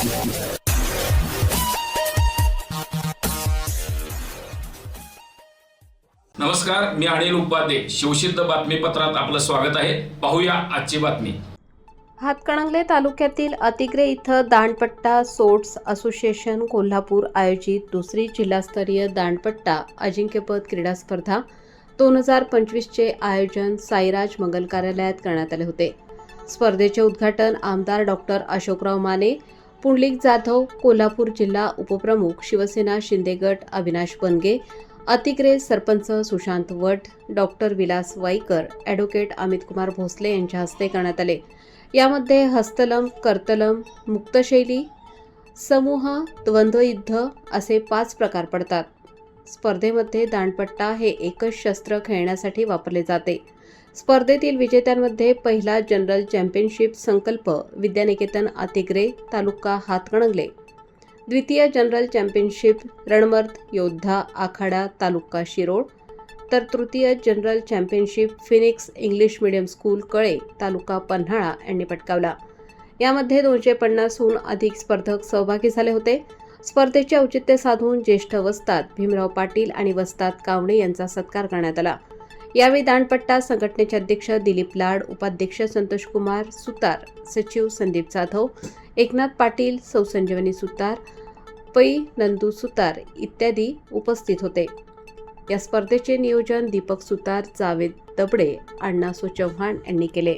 नमस्कार मी अनिल उपाध्ये. शिवसिद्ध बातमीपत्रात आपलं स्वागत आहे. पाहूया आजची बातमी. हातकणंगले तालुक्यातील अतिग्रे इथं दांडपट्टा सोट्स असोसिएशन कोल्हापूर आयोजित दुसरी जिल्हास्तरीय दांडपट्टा अजिंक्यपद क्रीडा स्पर्धा दोन हजार पंचवीसचे आयोजन साईराज मंगल कार्यालयात करण्यात आले होते. स्पर्धेचे उद्घाटन आमदार डॉक्टर अशोकराव माने पुंडलिक जाधव कोल्हापूर जिल्हा उपप्रमुख शिवसेना शिंदे गट अविनाश बनगे अतिग्रे सरपंच सुशांत वट डॉक्टर विलास वाईकर ॲडव्होकेट अमित कुमार भोसले यांच्या हस्ते करण्यात आले. यामध्ये हस्तलम कर्तलम मुक्तशैली समूह द्वंद्वयुद्ध असे पाच प्रकार पडतात. स्पर्धेमध्ये दांडपट्टा हे एकच शस्त्र खेळण्यासाठी वापरले जाते. स्पर्धेतील विजेत्यांमध्ये पहिला जनरल चॅम्पियनशिप संकल्प विद्यानिकेतन अतिग्रे तालुका हातकणंगले. द्वितीय जनरल चॅम्पियनशिप रणमर्द योद्धा आखाडा तालुका शिरोळ. तर तृतीय general championship Phoenix English medium school Kale taluka Panhala यांनी पटकावला. यामध्ये दोनशे पन्नासहून अधिक स्पर्धक सहभागी झाले होते. स्पर्धेचे औचित्य साधून ज्येष्ठ वस्तात भीमराव पाटील आणि वस्तात कावणे यांचा सत्कार करण्यात आला. यावेळी दांडपट्टा संघटनेचे अध्यक्ष दिलीप लाड उपाध्यक्ष संतोष कुमार सुतार सचिव संदीप जाधव एकनाथ पाटील सौ संजीवनी सुतार पै नंदू सुतार इत्यादी उपस्थित होते. या स्पर्धेचे नियोजन दीपक सुतार जावेद दबडे अण्णासो चव्हाण यांनी केले.